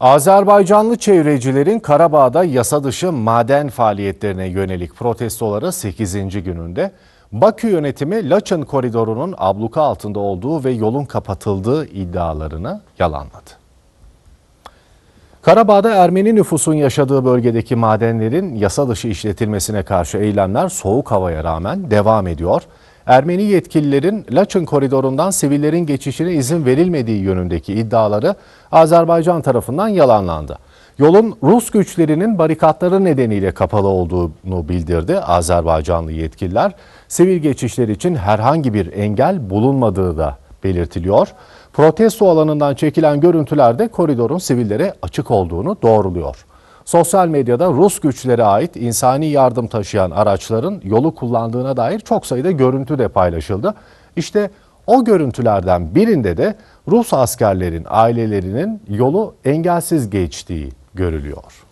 Azerbaycanlı çevrecilerin Karabağ'da yasa dışı maden faaliyetlerine yönelik protestoları 8. gününde Bakü yönetimi Laçın koridorunun abluka altında olduğu ve yolun kapatıldığı iddialarını yalanladı. Karabağ'da Ermeni nüfusun yaşadığı bölgedeki madenlerin yasa dışı işletilmesine karşı eylemler soğuk havaya rağmen devam ediyor. Ermeni yetkililerin Laçın koridorundan sivillerin geçişine izin verilmediği yönündeki iddiaları Azerbaycan tarafından yalanlandı. Yolun Rus güçlerinin barikatları nedeniyle kapalı olduğunu bildirdi Azerbaycanlı yetkililer. Sivil geçişler için herhangi bir engel bulunmadığı da belirtiliyor. Protesto alanından çekilen görüntülerde koridorun sivillere açık olduğunu doğruluyor. Sosyal medyada Rus güçlere ait insani yardım taşıyan araçların yolu kullandığına dair çok sayıda görüntü de paylaşıldı. İşte o görüntülerden birinde de Rus askerlerin ailelerinin yolu engelsiz geçtiği görülüyor.